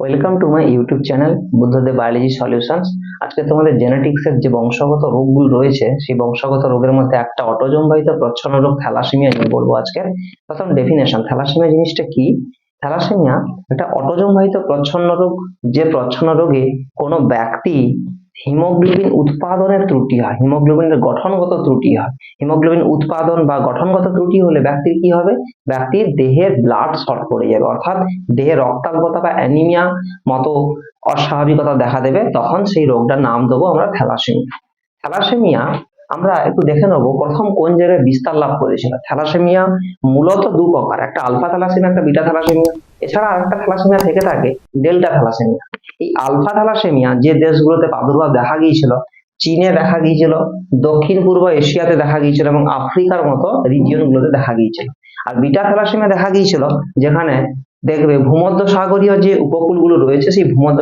Welcome to my YouTube channel Buddhadeb biology solutions আজকে তোমাদের জেনেটিক্সের যে বংশগত রোগগুলো রয়েছে, সেই বংশগত রোগের মধ্যে একটা অটোজমবাহিত প্রচ্ছন্ন রোগ থ্যালাসেমিয়া নিয়ে বলব আজকে। প্রথম ডেফিনেশন থ্যালাসেমিয়া জিনিসটা কি? থ্যালাসেমিয়া একটা অটোজমবাহিত প্রচ্ছন্ন রোগ যে প্রচ্ছন্ন রোগে কোনো ব্যক্তি হিমোগ্লোবিন উৎপাদনের ত্রুটি হয়, হিমোগ্লোবিনের গঠনগত ত্রুটি হয়। হিমোগ্লোবিন উৎপাদন বা গঠনগত ত্রুটি হলে ব্যক্তির কি হবে? ব্যক্তির দেহের ব্লাড শর্ট পড়ে যাবে, অর্থাৎ দেহে রক্তাল্পতা বা অ্যানিমিয়া মতো অস্বাভাবিকতা দেখা দেবে, তখন সেই রোগটার নাম দেবো আমরা থ্যালাসেমিয়া। থ্যালাসেমিয়া, আমরা একটু দেখে নেব প্রথম কোন জায়গায় বিস্তার লাভ করেছিল। থ্যালাসেমিয়া মূলত দু প্রকার একটা আলফা থ্যালাসেমিয়া, একটা বিটা থ্যালাসেমিয়া। এছাড়া আরেকটা থ্যালাসেমিয়া থেকে থাকে ডেল্টা থ্যালাসেমিয়া। এই আলফা থ্যালাসেমিয়া যে দেশগুলোতে প্রাদুর্ভাব দেখা গিয়েছিল চীনে দেখা গিয়েছিল দক্ষিণ পূর্ব এশিয়াতে দেখা গিয়েছিল এবং আফ্রিকার মতো রিজিয়ন গুলোতে দেখা গিয়েছিল। আর বিটা থ্যালাসেমিয়া দেখা গিয়েছিল যেখানে দেখবে ভূমধ্য সাগরীয় যে উপকূলগুলো রয়েছে সেই ভূমধ্য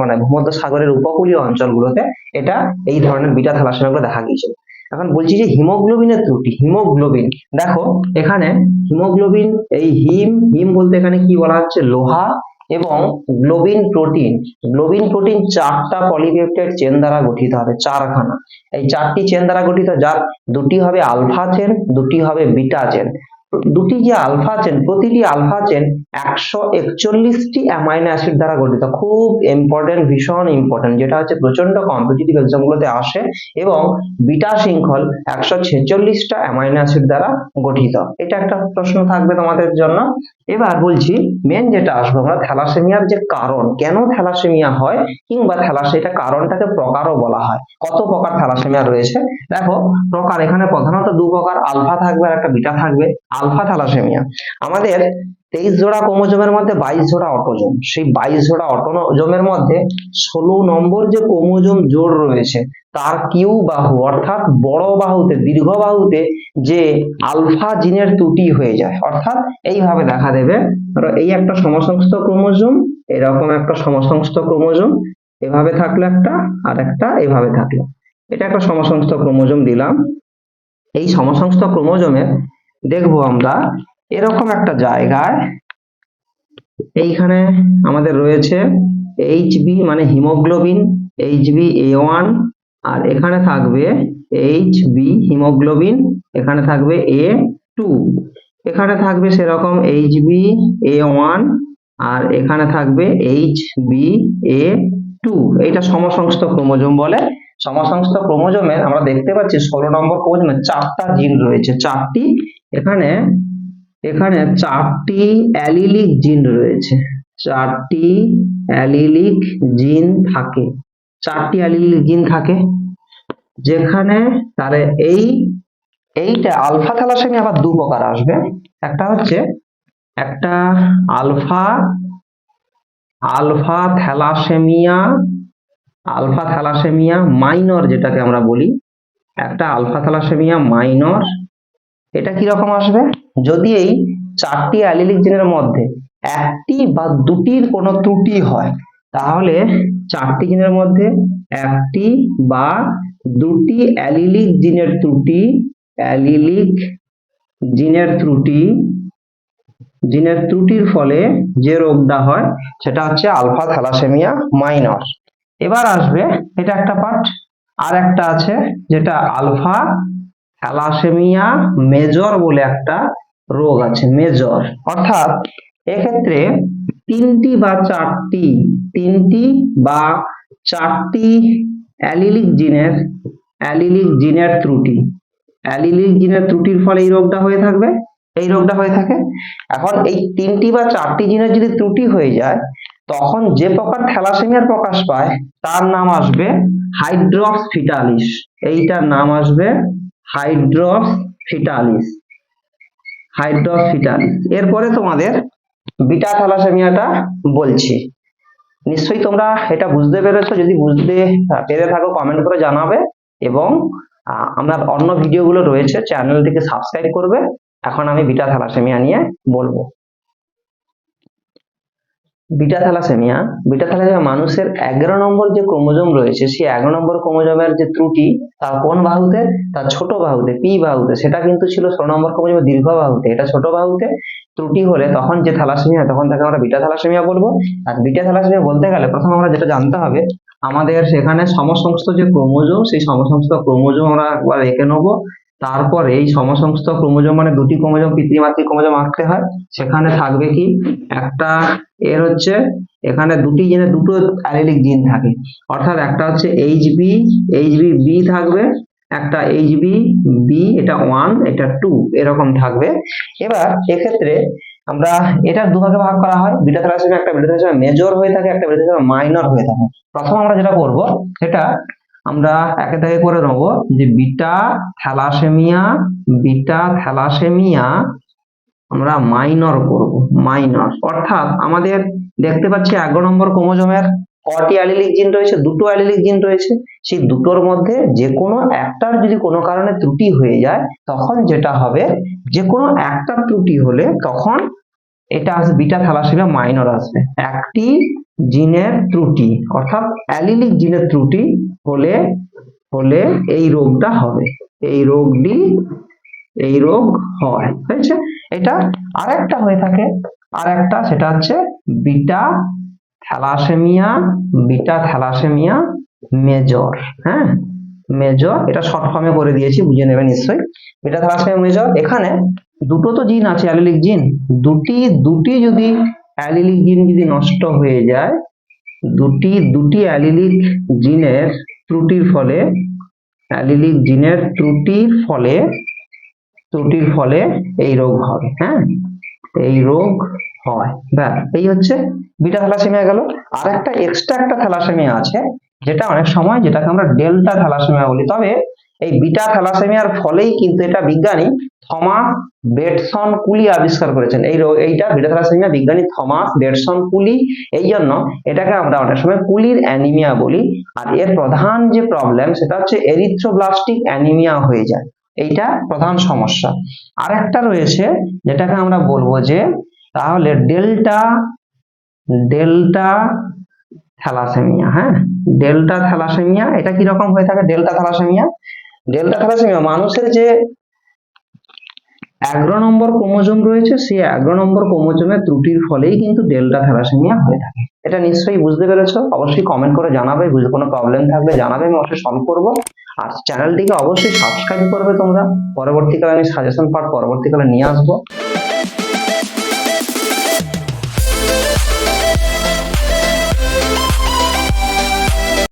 মানে ভূমধ্য সাগরের উপকূলীয় অঞ্চলগুলোতে এটা এই ধরনের বিটা থ্যালাসেমিয়াগুলো দেখা গিয়েছিল। এখন বলছি যে হিমোগ্লোবিনের ত্রুটি, হিমোগ্লোবিন। দেখো, এখানে হিমোগ্লোবিন, এই হিম হিম বলতে এখানে কি বলা হচ্ছে? লোহা এবং গ্লোবিন প্রোটিন। গ্লোবিন প্রোটিন চারটা পলিপেপটাইড চেন দ্বারা গঠিত হবে, চারখানা। এই চারটি চেন দ্বারা গঠিত, যার দুটি হবে আলফা চেন, দুটি হবে বিটা চেন। দুটি যে আলফা চেন প্রতিটি আলফা চেন একশো একচল্লিশটি অ্যামাইনো অ্যাসিড দ্বারা গঠিত। খুব ইম্পর্টেন্ট ভীষণ ইম্পর্টেন্ট যেটা হচ্ছে প্রচণ্ড কম্পিটিটিভ এক্সাম গুলোতে আসে এবং বিটা শৃঙ্খল একশো ছেচল্লিশটা অ্যামাইনো অ্যাসিড দ্বারা গঠিত। এটা একটা প্রশ্ন থাকবে তোমাদের জন্য। এবার বলছি মেন যেটা আসব আমরা থ্যালাসেমিয়ার যে কারণ, কেন থ্যালাসেমিয়া হয়, কিংবা থ্যালাসেমিয়া কারণটাকে প্রকারও বলা হয়। কত প্রকার থ্যালাসেমিয়া রয়েছে? দেখো, প্রকার এখানে প্রধানত দু প্রকার, আলফা থাকবে আর একটা বিটা থাকবে, আলফা থ্যালাসেমিয়া। আমাদের তেইশ জোড়া ক্রোমোজোমের মধ্যে বাইশ জোড়া অটোজোম। সেই বাইশ জোড়া অটোজোমের মধ্যে ষোলো নম্বর যে ক্রোমোজোম জোড় রয়েছে, তার কিউ বাহু, অর্থাৎ বড় বাহুতে, দীর্ঘ বাহুতে যে আলফা জিনের ত্রুটি হয়ে যায়। অর্থাৎ এইভাবে দেখা দেবে। এই একটা সমসংস্থ ক্রোমোজোম, এরকম একটা সমসংস্থ ক্রোমোজোম, এভাবে থাকল একটা, আর একটা এভাবে থাকল। এটা একটা সমসংস্থ ক্রোমোজোম দিলাম। এই সমসংস্থ ক্রোমোজোমে দেখব আমরা এরকম একটা জায়গায় এইখানে আমাদের রয়েছে এইচ বি মানে haemoglobin H B A one আর এখানে থাকবে এইচ বি হিমোগ্লোবিন, এখানে থাকবে এ টু এখানে থাকবে সেরকম এইচ বি এ ওয়ান আর এখানে থাকবে এইচ বি এ টু এইটা সমসংস্থ ক্রোমোজোম বলে। সমসংস্থ ক্রোমোজোমে আমরা দেখতে পাচ্ছি ষোলো নম্বর ক্রোমোজোমে চারটা জিন রয়েছে, চারটি। এখানে এখানে চারটি অ্যালিলিক জিন রয়েছে। চারটি অ্যালিলিক জিন থাকে। চারটি অ্যালিলিক জিন থাকে, যেখানে তাহলে এই, এইটা আলফা থ্যালাসেমিয়া আবার দু প্রকার আসবে। একটা হচ্ছে একটা alpha alpha thalassaemia alpha thalassaemia minor যেটাকে আমরা বলি, একটা আলফা থ্যালাসেমিয়া মাইনর এটা কি রকম আসবে? যদি এই চারটি অ্যালিলিক জিনের মধ্যে একটি বা দুটির কোনো ত্রুটি হয়, তাহলে চারটি জিনের মধ্যে একটি বা দুটি অ্যালিলিক জিনের ত্রুটি, অ্যালিলিক জিনের ত্রুটি, জিনের ত্রুটির ফলে যে রোগটা হয়, সেটা হচ্ছে আলফা থ্যালাসেমিয়া মাইনর। এবার আসবে এটা একটা পার্ট আর একটা আছে যেটা আলফা থ্যালাসেমিয়া মেজর বলে একটা রোগ আছে, মেজর। অর্থাৎ এক্ষেত্রে তিনটি বা চারটি, তিনটি বা চারটি অ্যালিলিক জিনের অ্যালিলিক জিনের ত্রুটি। অ্যালিলিক জিনের ত্রুটির ফলে এই রোগটা হয়ে থাকবে, এই রোগটা হয়ে থাকে। এখন এই তিনটি বা চারটি জিনের যদি ত্রুটি হয়ে যায়, তখন যে প্রকার থ্যালাসেমিয়ার প্রকাশ পায়, তার নাম আসবে হাইড্রক্স ফিটালিস এইটার নাম আসবে হাইড্রক্স ফিটালিস হাইড্রক্স ফিটালিস এরপরে তোমাদের বিটা থ্যালাসেমিয়াটা বলছি। নিশ্চয়ই তোমরা এটা বুঝতে পেরেছ। যদি বুঝতে পেরে থাকো কমেন্ট করে জানাবে এবং আমার অন্য ভিডিওগুলো রয়েছে চ্যানেলটিকে সাবস্ক্রাইব করবে। এখন আমি বিটা থ্যালাসেমিয়া নিয়ে বলব। বিটা থ্যালাসেমিয়া বিটা থ্যালাসেমিয়া মানুষের এগারো নম্বর যে ক্রোমোজোম রয়েছে, সেই এগারো নম্বর ক্রোমোজোমের যে ত্রুটি, তা কোন বাহুতে? তার ছোট বাহুতে, পি বাহুতে। সেটা কিন্তু ছিল ষোলো নম্বর ক্রোমোজোমের দীর্ঘ বাহুতে। এটা ছোট বাহুতে ত্রুটি হলে তখন যে থ্যালাসেমিয়া, তখন তাকে আমরা বিটা থ্যালাসেমিয়া বলব। আর বিটা থ্যালাসেমিয়া বলতে গেলে প্রথম আমরা যেটা জানতে হবে, আমাদের সেখানে সমসমস্ত যে ক্রোমোজোম, সেই সমসমস্ত ক্রোমোজোম আমরা একবার এঁকে নেব। তারপর এই সমসংস্থ ক্রোমোজোম মানে দুটি ক্রোমোজোম পিতৃমাতৃ ক্রোমোজোম আঁকতে হয়। সেখানে থাকবে কি? একটা এর হচ্ছে, এখানে দুটি জিনে দুটো অ্যালিলিক জিন থাকে। অর্থাৎ একটা হচ্ছে H B H B B থাকবে, একটা এইচ বি বি এটা ওয়ান এটা টু এরকম থাকবে। এবার এক্ষেত্রে আমরা এটা দুভাগে ভাগ করা হয়। বিটা থ্যালাসেমিয়া একটা বিটা থ্যালাসেমিয়া মেজর হয়ে থাকে, একটা বিটা থ্যালাসেমিয়া মাইনর হয়ে থাকে। প্রথম আমরা যেটা করব, সেটা আমরা একে থেকে করে নেব যে বিটা থ্যালাসেমিয়া বিটা থ্যালাসেমিয়া আমরা মাইনর করব মাইনর অর্থাৎ আমাদের দেখতে পাচ্ছি এগারো নম্বর ক্রোমোজোমের কটি অ্যালিলিক জিন রয়েছে, দুটো অ্যালিলিক জিন রয়েছে। সেই দুটোর মধ্যে যে কোনো একটার যদি কোনো কারণে ত্রুটি হয়ে যায়, তখন যেটা হবে যে কোনো একটা ত্রুটি হলে তখন এটা আসবে বিটা থ্যালাসেমিয়া মাইনর আসবে। একটি জিনের ত্রুটি, অর্থাৎ অ্যালিলিক জিনের ত্রুটি হলে হলে এই রোগটা হবে। এই রোগটি, এই রোগ হয়, হয়েছে? এটা আরেকটা হয়ে থাকে। আরেকটা সেটা হচ্ছে beta thalassaemia beta thalassaemia major হ্যাঁ? মেজর, এটা শর্ট ফর্মে করে দিয়েছি, বুঝে নেবেন নিশ্চয়ই। বিটা থ্যালাসেমিয়া মেজর, এখানে দুটো তো জিন আছে, অ্যালিলিক জিন। দুটি দুটি যদি অ্যালিলিক জিন যদি নষ্ট হয়ে যায়, দুটি দুটি অ্যালিলিক জিনের ত্রুটির ফলে, অ্যালিলিক জিনের ত্রুটির ফলে ত্রুটির ফলে এই রোগ হবে হ্যাঁ? এই রোগ হয়। ব্যাস, এই হচ্ছে বিটা থ্যালাসেমিয়া গেল। আর একটা এক্সট্রা একটা থ্যালাসেমিয়া আছে, যেটা অনেক সময় যেটাকে আমরা ডেল্টা থ্যালাসেমিয়া বলি। তবে এই বিটা থ্যালাসেমিয়ার ফলেই কিন্তু এটা বিজ্ঞানী থমাস বেটসন কুলি আবিষ্কার করেছেন। এই এইটা বিটা থ্যালাসেমিয়া বিজ্ঞানী থমাস বেটসন কুলি। এই জন্য এটাকে আমরা অনেক সময় কুলির অ্যানিমিয়া বলি। আর এর প্রধান যে প্রবলেম সেটা হচ্ছে এরিথ্রোব্লাস্টিক অ্যানিমিয়া হয়ে যায়। এইটা প্রধান সমস্যা। আর একটা রয়েছে যেটাকে আমরা বলব যে তাহলে ডেল্টা ডেল্টা থ্যালাসেমিয়া হ্যাঁ? ডেল্টা থ্যালাসেমিয়া, এটা কি রকম হয়ে থাকে? Delta thalassaemia. ডেল্টা থ্যালাসেমিয়া মানুষের যে এগারো নম্বর ক্রোমোজোম রয়েছে, সেই এগারো নম্বর ক্রোমোজোমের ত্রুটির ফলেই কিন্তু ডেল্টা থ্যালাসেমিয়া হয়ে থাকে। এটা নিশ্চয়ই বুঝতে পেরেছ? অবশ্যই কমেন্ট করে জানাবে, বুঝে কোনো প্রবলেম থাকলে জানাবে, আমি অবশ্যই সলভ করব। আর চ্যানেলটিকে অবশ্যই সাবস্ক্রাইব করবে তোমরা। পরবর্তীকালে আমি সাজেশন পার্ট পরবর্তীকালে নিয়ে আসব।